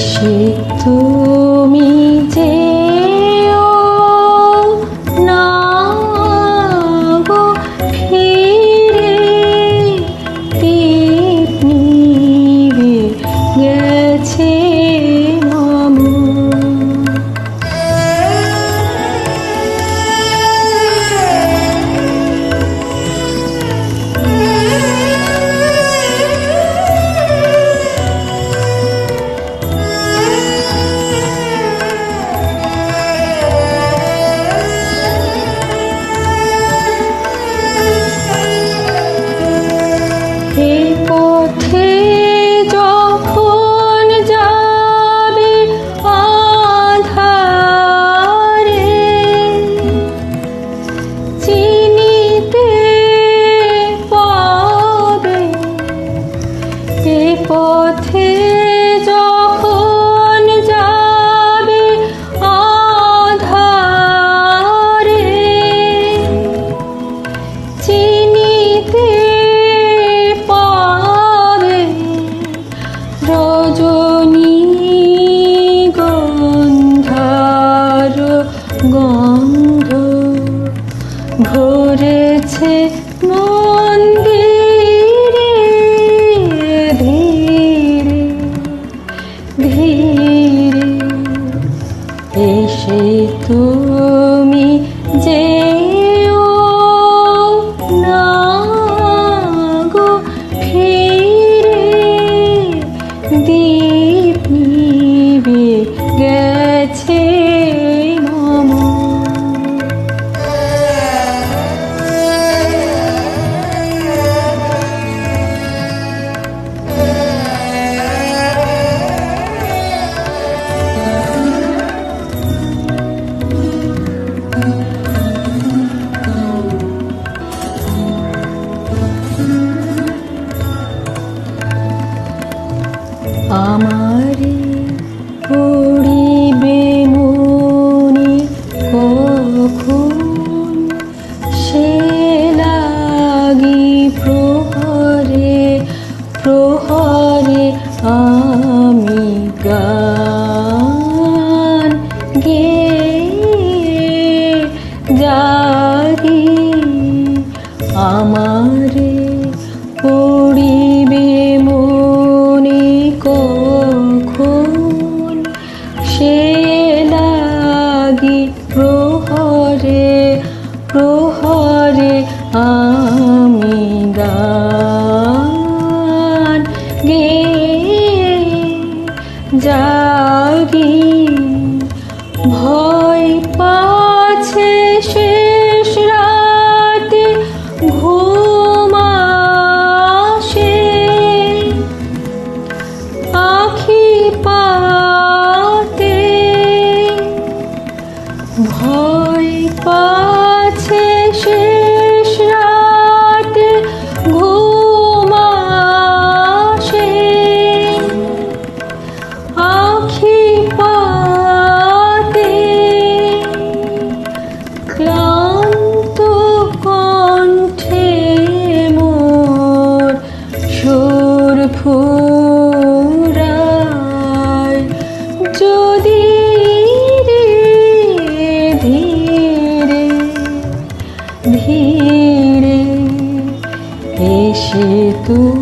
しと ভরেছে মন্দিরে ধীরে ধীরে। এসে তুই আমারে পড়িবে মনে কখন সে লাগি প্রহরে প্রহরে আমি গান গে জাগি আমার ভয় পাছে সে tuh